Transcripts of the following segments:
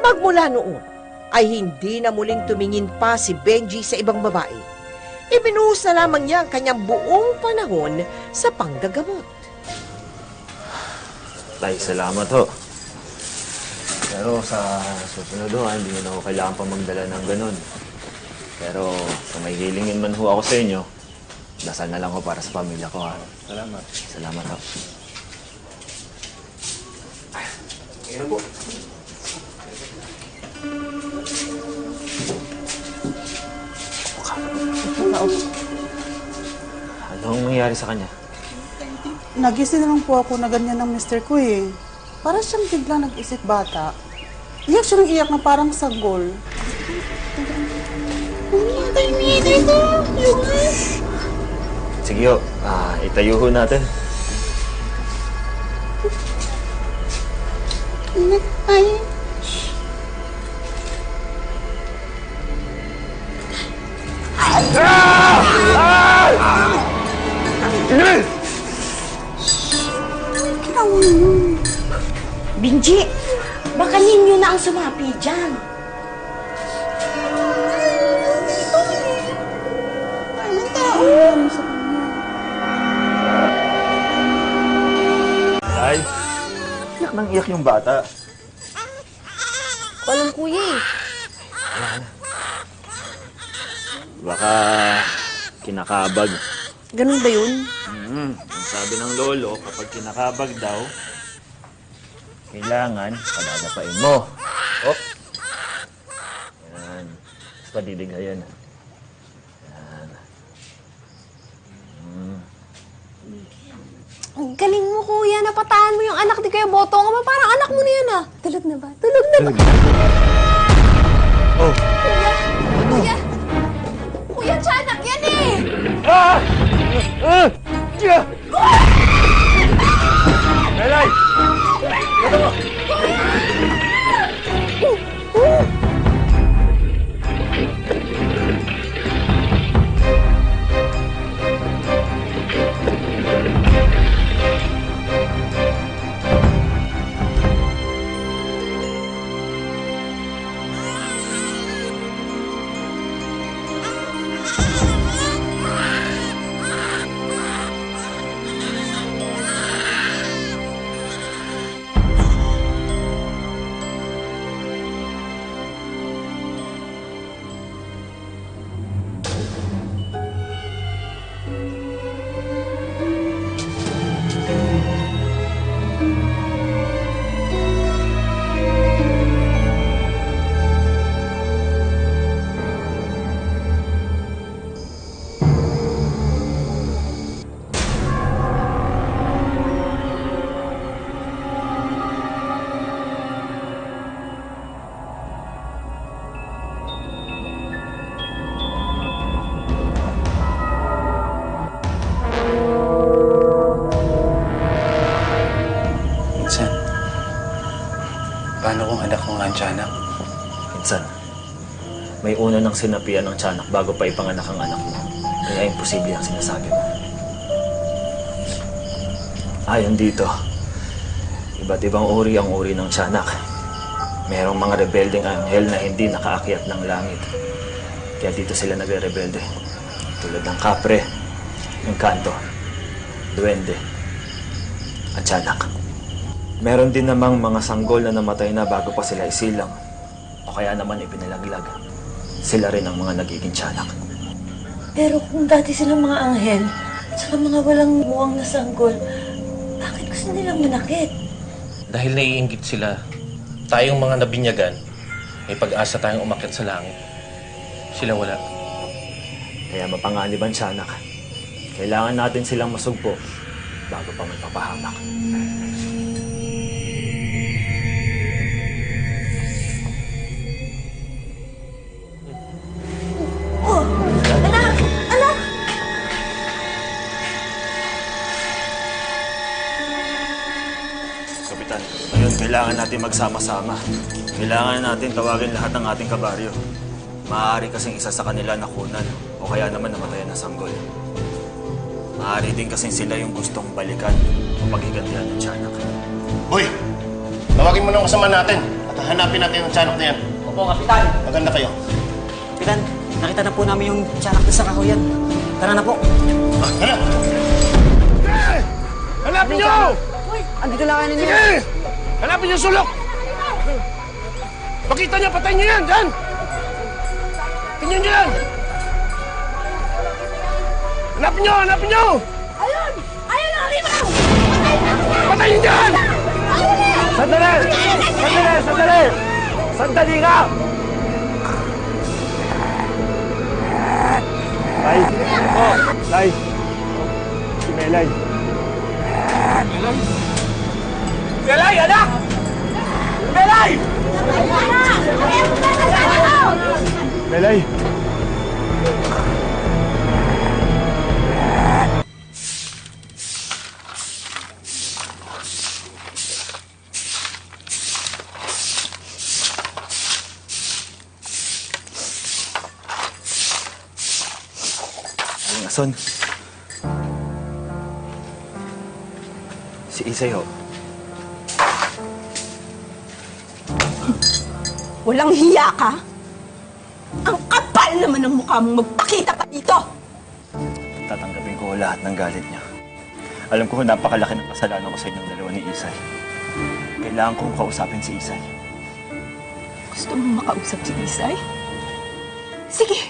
Magmula noon, ay hindi na muling tumingin pa si Benji sa ibang babae. Ibinuhos na lamang niya ang kanyang buong panahon sa panggagamot. Tay, salamat ho. Pero sa susunod ho, ah, hindi na ako kailangan pa magdala ng ganun. Pero kung may hilingin man ho ako sa inyo, dasal na lang ho para sa pamilya ko ha. Salamat. Salamat ho. Ngayon po. Anong nangyari sa kanya? Nagising na lang po ako na ganyan ng mister ko eh. Para siyang bigla nag-isip bata. Iyak siya ng iyak na parang sagol. Sige ho, ah, itayo ho natin. Ay, Binji, baka ninyo na ang sumapi dyan. Ay, iyak nang iyak yung bata. Walang kuya eh. Baka kinakabag. Ganun ba yun? Mm, ang sabi ng lolo, kapag kinakabag daw, kailangan padadapain mo. Op! Yan. Tapos padidigayan. Yan. Ang galing mo kuya, napatahan mo yung anak ni Kuya Botong. Ama, parang anak mo na yan ah. Tulog na ba? Tulog na ba? Paano kung anak mo nga ang tiyanak? Minsan, may una ng sinapian ng tiyanak bago pa ipanganak ang anak mo. Kaya imposible ang sinasabi mo. Ayon dito, iba't ibang uri ang uri ng tiyanak. Merong mga rebeldeng anghel na hindi nakaakyat ng langit. Kaya dito sila nagre-rebelde. Tulad ng kapre, engkanto, duwende, at tiyanak. Meron din namang mga sanggol na namatay na bago pa sila isilang o kaya naman ipinalaglag. Sila rin ang mga nagiging tiyanak. Pero kung dati silang mga anghel, at saka mga walang muwang na sanggol, bakit gusto nilang manakit? Dahil naiinggit sila, tayong mga nabinyagan, may pag-asa tayong umakyat sa langit. Sila wala. Kaya mapanganib ang tiyanak. Kailangan natin silang masugpo bago pa may kailangan natin magsama-sama. Kailangan natin tawagin lahat ng ating kabaryo. Maaari kasing isa sa kanila nakunan o kaya naman namatayan ng sanggol. Maaari din kasing sila yung gustong balikan o paghigantihan ng tiyanak. Boy! Tawagin mo ng kasama natin. At hanapin natin ang tiyanak na yan. Opo, Kapitan. Maganda kayo. Kapitan, nakita na po namin yung tiyanak doon sa kahoyan. Tara na po. Ah, hala! Hanapin niyo! Andito lang kayo ninyo. Sige! Hanapin yung sulok! Pakita niyo, patayin niyo yan! Diyan! Tingnan niyo yan! Hanapin niyo! Hanapin niyo! Ayun! Ayun ang halimaw! Patayin niyo yan! Sandali! Sandali! Sandali! Sandali nga! Tay! Oh! Tay! Si Melay. Melay, anak! Melay! Melay! Aling Ason. Si Isay ho. Walang hiya ka? Ang kapal naman ng mukha mong magpakita pa dito! Tatanggapin ko lahat ng galit niya. Alam ko napakalaki ng kasalanan ko sa inyong dalawa ni Isay. Kailangan kong kausapin si Isay. Gusto mong makausap si Isay? Sige,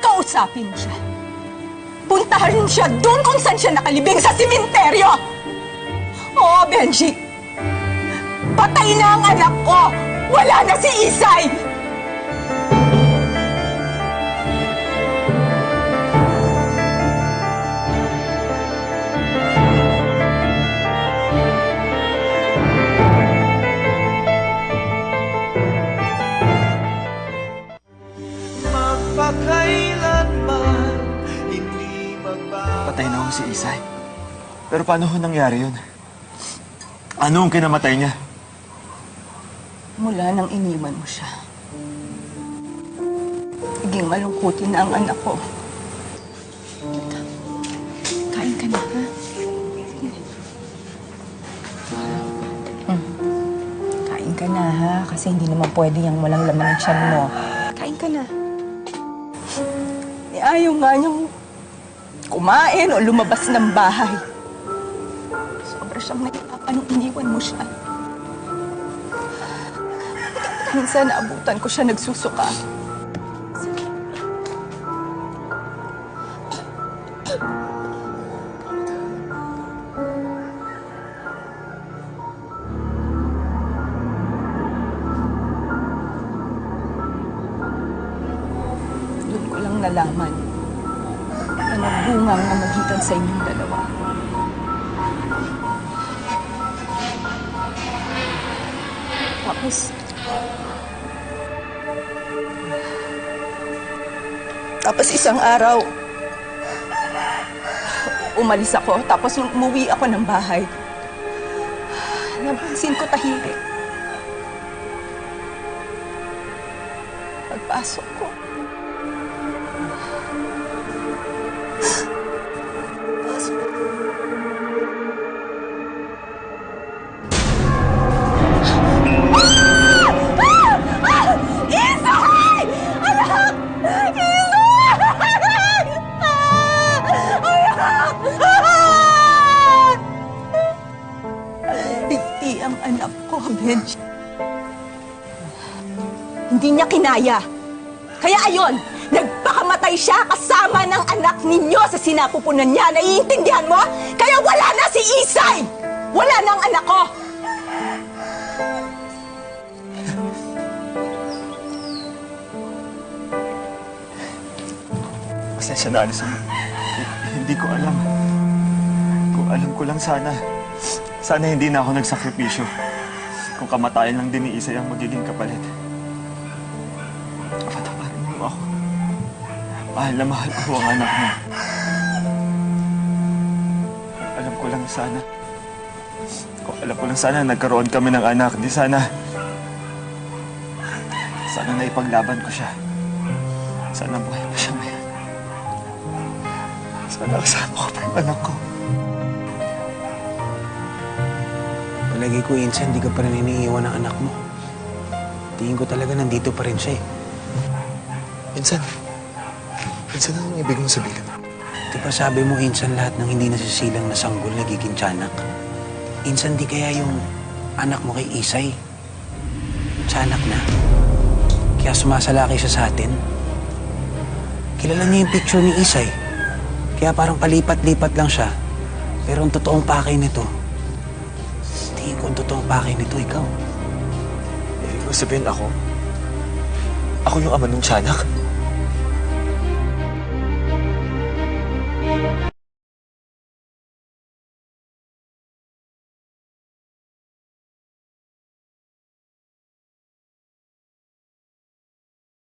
kausapin mo siya. Puntahan siya doon kung saan siya nakalibing sa simenteryo! Oo, Benji! Patay na ang anak ko! Isay! Patay na ho si Isay. Pero paano ho nangyari yun? Ano ang kinamatay niya? Mula nang iniwan mo siya. Naging malungkutin na ang anak ko. Kain ka na, ha? Hmm. Kain ka na, ha? Kasi hindi naman pwede yung walang laman ng tiyan mo. Kain ka na. Eh, ayaw nga niyang kumain o lumabas ng bahay. Sobra siyang nahihirapan nung iniwan mo siya. Minsan naabutan ko siya nagsusuka. Doon ko lang nalaman na nagbungang namagitan sa inyong dalawa. Tapos, Tapos isang araw, umalis ako. Tapos umuwi ako ng bahay, napansin ko tahimik. Pagpasok ko, Kinaya. Kaya ayon, nagpakamatay siya kasama ng anak ninyo sa sinapupunan niya. Naiintindihan mo? Kaya wala na si Isay! Wala na ang anak ko! Pasensya na, Alison. Hindi ko alam. Kung alam ko lang sana, sana hindi na ako nagsakripisyo. Kung kamatayan lang din ni Isay ang magiging kapalit. Mo ako. Mahal na mahal ko ang anak mo. Alam ko lang sana. Kung alam ko lang sana nagkaroon kami ng anak, di sana... Sana naipaglaban ko siya. Sana buhay pa siya ngayon. Sana kasama ko pa yung anak ko. Palagi ko, Insan, hindi ka pa rin iniiwan ng anak mo. Tingin ko talaga nandito pa rin siya eh. Insan, Insan, anong ibig mong sabihin? Di ba sabi mo, Insan, lahat ng hindi nasisilang na sanggol nagiging tiyanak? Insan, di kaya yung anak mo kay Isay? Tiyanak na. Kaya sumasalaki siya sa atin. Kilala niya yung picture ni Isay. Kaya parang palipat-lipat lang siya. Pero ang totoong pakay nito, tingin ko ang totoong pakay nito, ikaw. Ibig mo sabihin ako? Ako yung ama ng tiyanak?